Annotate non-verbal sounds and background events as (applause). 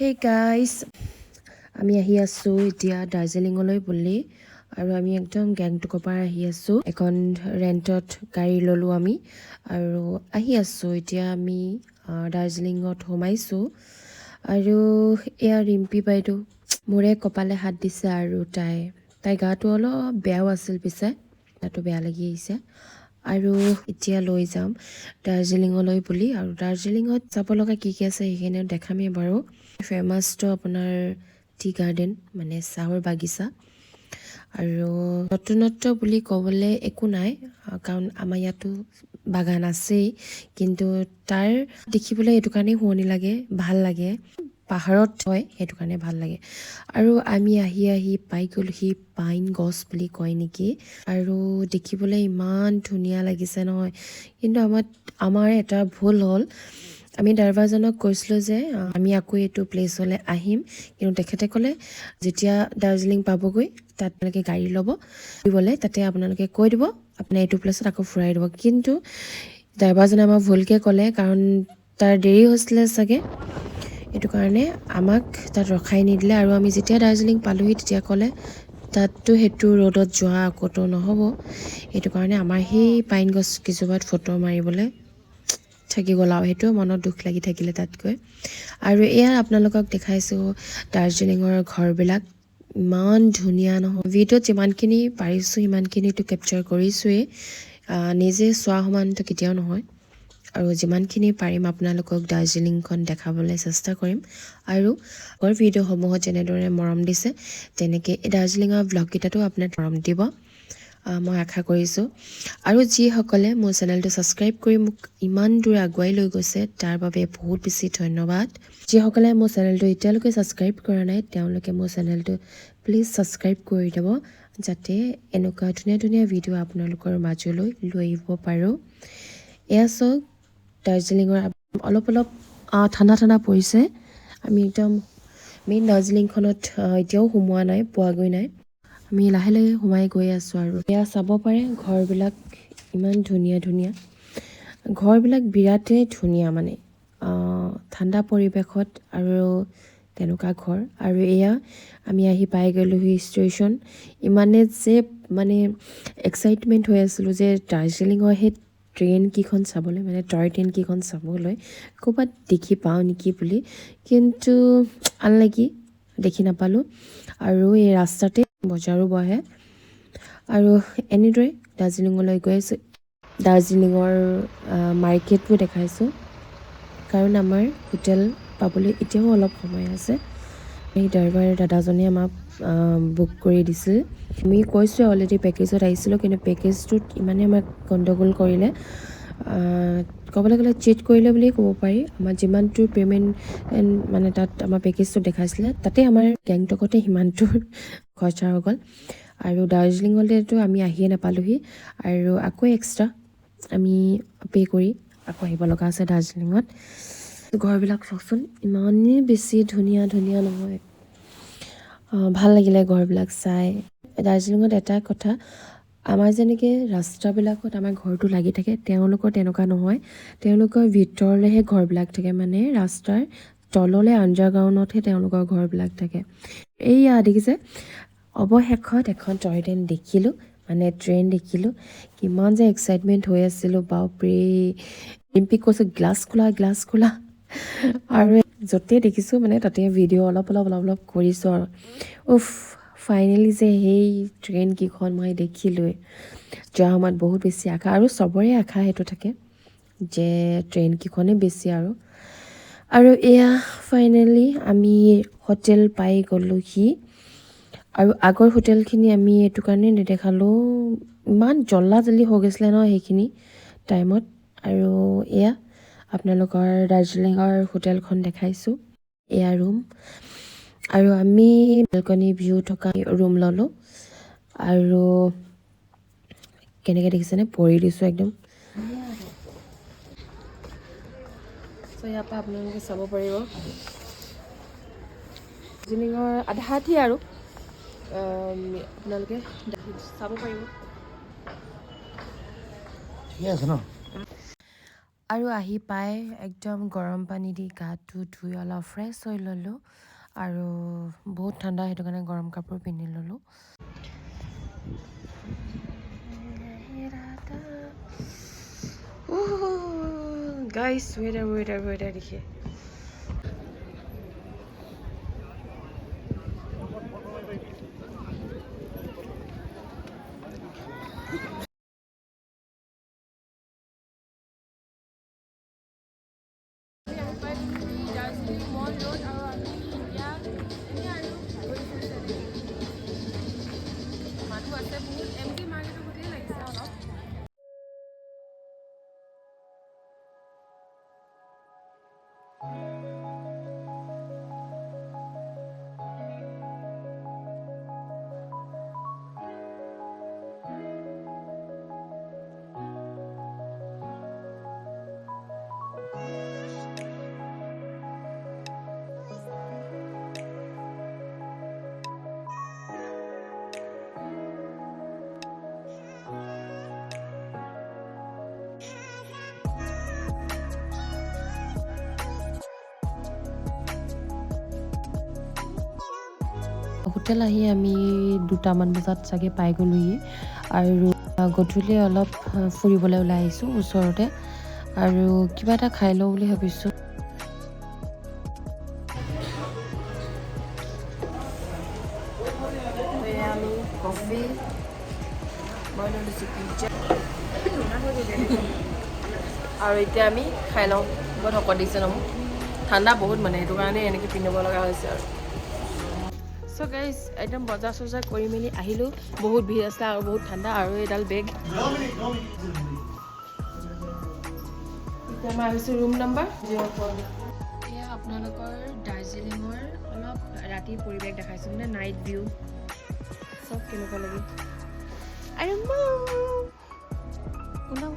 সেই গাইজ আমি আহি আছোঁ এতিয়া দাৰ্জিলিঙলৈ বুলি আৰু আমি একদম গেংটকৰ পৰা আহি আছোঁ। এখন ৰেণ্টত গাড়ী ল'লোঁ আমি আৰু আহি আছোঁ। এতিয়া আমি দাৰ্জিলিঙত সোমাইছোঁ। আৰু এয়া ৰিম্পী বাইদেউ মোৰে কপালে হাত দিছে আৰু তাই তাই গাটো অলপ বেয়াও আছিল পিছে গাটো বেয়া লাগি আহিছে। আৰু এতিয়া লৈ যাম দাৰ্জিলিঙলৈ বুলি। আৰু দাৰ্জিলিঙত যাব লগা কি কি আছে সেইখিনিও দেখামেই বাৰু। ফেমাছটো আপোনাৰ টি গাৰ্ডেন মানে চাহৰ বাগিচা। আৰু নতুনত্ব বুলি ক'বলৈ একো নাই কাৰণ আমাৰ ইয়াতো বাগান আছেই। কিন্তু তাৰ দেখিবলৈ এইটো কাৰণেই শুৱনি লাগে ভাল লাগে। পাহাৰত হয় সেইটো কাৰণে ভাল লাগে। আৰু আমি আহি আহি পাই গ'লোহি পাইন গছ বুলি কয় নেকি? আৰু দেখিবলৈ ইমান ধুনীয়া লাগিছে নহয়। কিন্তু আমাৰ আমাৰ এটা ভুল হ'ল। আমি ড্ৰাইভাৰজনক কৈছিলোঁ যে আমি আকৌ এইটো প্লেচলৈ আহিম। কিন্তু তেখেতে ক'লে যেতিয়া দাৰ্জিলিং পাবগৈ তাত আপোনালোকে গাড়ী ল'ব। দিবলৈ তাতে আপোনালোকে কৈ দিব আপোনাৰ এইটো প্লেচত আকৌ ফুৰাই দিব। কিন্তু ড্ৰাইভাৰজনে আমাক ভুলকৈ ক'লে কাৰণ তাৰ দেৰি হৈছিলে চাগে। এইটো কাৰণে আমাক তাত ৰখাই নিদিলে আৰু আমি যেতিয়া দাৰ্জিলিং পালোহি তেতিয়া ক'লে তাততো সেইটো ৰ'দত যোৱা আকতো নহ'ব। সেইটো কাৰণে আমাৰ সেই পাইন গছ কেইজোপাত ফটো মাৰিবলৈ থাকি গ'ল আৰু সেইটোও মনত দুখ লাগি থাকিলে তাতকৈ। আৰু এয়া আপোনালোকক দেখাইছোঁ দাৰ্জিলিঙৰ ঘৰবিলাক ইমান ধুনীয়া নহয়। ভিডিঅ'ত যিমানখিনি পাৰিছোঁ সিমানখিনিতো কেপচাৰ কৰিছোঁৱেই। নিজে চোৱা সমানটো কেতিয়াও নহয়। আৰু যিমানখিনি পাৰিম আপোনালোকক দাৰ্জিলিংখন দেখাবলৈ চেষ্টা কৰিম। আৰু আগৰ ভিডিঅ'সমূহত যেনেদৰে মৰম দিছে তেনেকৈ এই দাৰ্জিলিঙৰ ব্লগকেইটাতো আপোনাক মৰম দিব মই আশা কৰিছোঁ। আৰু যিসকলে মোৰ চেনেলটো ছাবস্ক্ৰাইব কৰি মোক ইমান দূৰ আগুৱাই লৈ গৈছে তাৰ বাবে বহুত বেছি ধন্যবাদ। যিসকলে মোৰ চেনেলটো এতিয়ালৈকে ছাবস্ক্ৰাইব কৰা নাই তেওঁলোকে মোৰ চেনেলটো প্লিজ ছাবস্ক্ৰাইব কৰি দিব যাতে এনেকুৱা ধুনীয়া ধুনীয়া ভিডিঅ' আপোনালোকৰ মাজলৈ লৈ আহিব পাৰোঁ। এয়া চাওক দাৰ্জিলিঙৰ অলপ অলপ ঠাণ্ডা ঠাণ্ডা পৰিছে। আমি একদম মেইন দাৰ্জিলিংখনত এতিয়াও সোমোৱা নাই পোৱাগৈ নাই। আমি লাহে লাহে সোমাই গৈ আছোঁ আৰু। এয়া চাব পাৰে ঘৰবিলাক ইমান ধুনীয়া ধুনীয়া। ঘৰবিলাক বিৰাটেই ধুনীয়া মানে। ঠাণ্ডা পৰিৱেশত আৰু তেনেকুৱা ঘৰ। আৰু এয়া আমি আহি পাই গ'লোহি ষ্টেচন। ইমানে যে মানে এক্সাইটমেণ্ট হৈ আছিলোঁ যে দাৰ্জিলিঙৰ সেই ট্ৰেইনকেইখন চাবলৈ মানে টয় ট্ৰেইনকেইখন চাবলৈ ক'ৰবাত দেখি পাওঁ নেকি বুলি। কিন্তু আনলাগি দেখি নাপালোঁ। আৰু এই ৰাস্তাতে বজাৰো বহে। আৰু এনেদৰে দাৰ্জিলিঙলৈ গৈ আছোঁ। দাৰ্জিলিঙৰ মাৰ্কেটবোৰ দেখাইছোঁ। কাৰণ আমাৰ হোটেল পাবলৈ এতিয়াও অলপ সময় আছে। এই ড্ৰাইভাৰ দাদাজনে আমাক বুক কৰি দিছিল। আমি কৈছোঁ অলৰেডি পেকেজত আহিছিলোঁ কিন্তু পেকেজটোত ইমানে আমাক গণ্ডগোল কৰিলে। ক'বলৈ গ'লে চিট কৰিলে বুলিয়ে ক'ব পাৰি। আমাৰ যিমানটো পে'মেণ্ট মানে তাত আমাৰ পেকেজটোত দেখাইছিলে তাতে আমাৰ গেংটকতে সিমানটোৰ (laughs) খৰচা হৈ গ'ল। আৰু দাৰ্জিলিঙলৈতো আমি আহিয়ে নাপালোঁহি। আৰু আকৌ এক্সট্ৰা আমি পে' কৰি আকৌ আহিব লগা আছে দাৰ্জিলিঙত। ঘৰবিলাক চাওকচোন। ইমানেই বেছি ধুনীয়া ধুনীয়া নহয়। ভাল লাগিলে ঘৰবিলাক চাই। দাৰ্জিলিঙত এটা কথা আমাৰ যেনেকৈ ৰাস্তাবিলাকত আমাৰ ঘৰটো লাগি থাকে তেওঁলোকৰ তেনেকুৱা নহয়। তেওঁলোকৰ ভিতৰলৈহে ঘৰবিলাক থাকে মানে ৰাস্তাৰ তললৈ আণ্ডাৰগ্ৰাউণ্ডতহে তেওঁলোকৰ ঘৰবিলাক থাকে। এইয়া দেখিছে অৱশেষত এখন টয় ট্ৰেইন দেখিলোঁ মানে ট্ৰেইন দেখিলোঁ। কিমান যে এক্সাইটমেণ্ট হৈ আছিলোঁ বাপৰে! ৰিম্পিক কৈছোঁ গ্লাছ খোলা গ্লাছ খোলা। আৰু য'তে দেখিছোঁ মানে তাতে ভিডিঅ' অলপ অলপ অলপ অলপ কৰিছোঁ আৰু। উফ ফাইনেলি যে সেই ট্ৰেইনকেইখন মই দেখিলোঁৱেই। যোৱা সময়ত বহুত বেছি আশা আৰু চবৰে আশা সেইটো থাকে যে ট্ৰেইনকেইখনেই বেছি আৰু। আৰু এয়া ফাইনেলি আমি হোটেল পাই গ'লোহি। আৰু আগৰ হোটেলখিনি আমি এইটো কাৰণে নেদেখালোঁ ইমান জল্দা জল্দি হৈ গৈছিলে ন সেইখিনি টাইমত আৰু এয়া আপোনালোকৰ দাৰ্জিলিঙৰ হোটেলখন দেখাইছোঁ এয়া ৰুম। আৰু আমি বেলকনি ভিউ থকা ৰুম ল'লোঁ। আৰু কেনেকৈ দেখিছেনে? পৰি দিছোঁ একদম। চ' ইয়াৰ পৰা আপোনালোকে চাব পাৰিব। দাৰ্জিলিঙৰ আধা আধি আৰু আপোনালোকে চাব পাৰিব। ঠিকে আছে ন? আৰু আহি পাই একদম গৰম পানী দি গাটো ধুই অলপ ফ্ৰেছ হৈ ল'লোঁ আৰু বহুত ঠাণ্ডা, সেইটো কাৰণে গৰম কাপোৰ পিন্ধি ল'লোঁ। গাইছ ৱেডাৰ ৱেডাৰ ৱেডাৰ দেখি। হোটেল আহি আমি দুটামান বজাত চাগে পাই গ'লোহি আৰু গধূলি অলপ ফুৰিবলৈ ওলাই আহিছোঁ ওচৰতে। আৰু কিবা এটা খাই লওঁ বুলি ভাবিছোঁ। আৰু এতিয়া আমি খাই লওঁ। বহুত শকত দিছে ন মোক। ঠাণ্ডা বহুত মানে সেইটো কাৰণে এনেকৈ পিন্ধিব লগা হৈছে আৰু। চ' গাইজ একদম বজাৰ চজাৰ কৰি মেলি আহিলোঁ। বহুত ভিৰ আছে আৰু বহুত ঠাণ্ডা আৰু এইডাল বেগ। এতিয়া মই আহিছোঁ ৰুম নাম্বাৰ ফ'ৰ এয়া আপোনালোকৰ দাৰ্জিলিঙৰ অলপ ৰাতিৰ পৰিৱেশ দেখাইছোঁ মানে নাইট ভিউ চব কেনেকুৱা লাগে? আৰু ওলাওঁ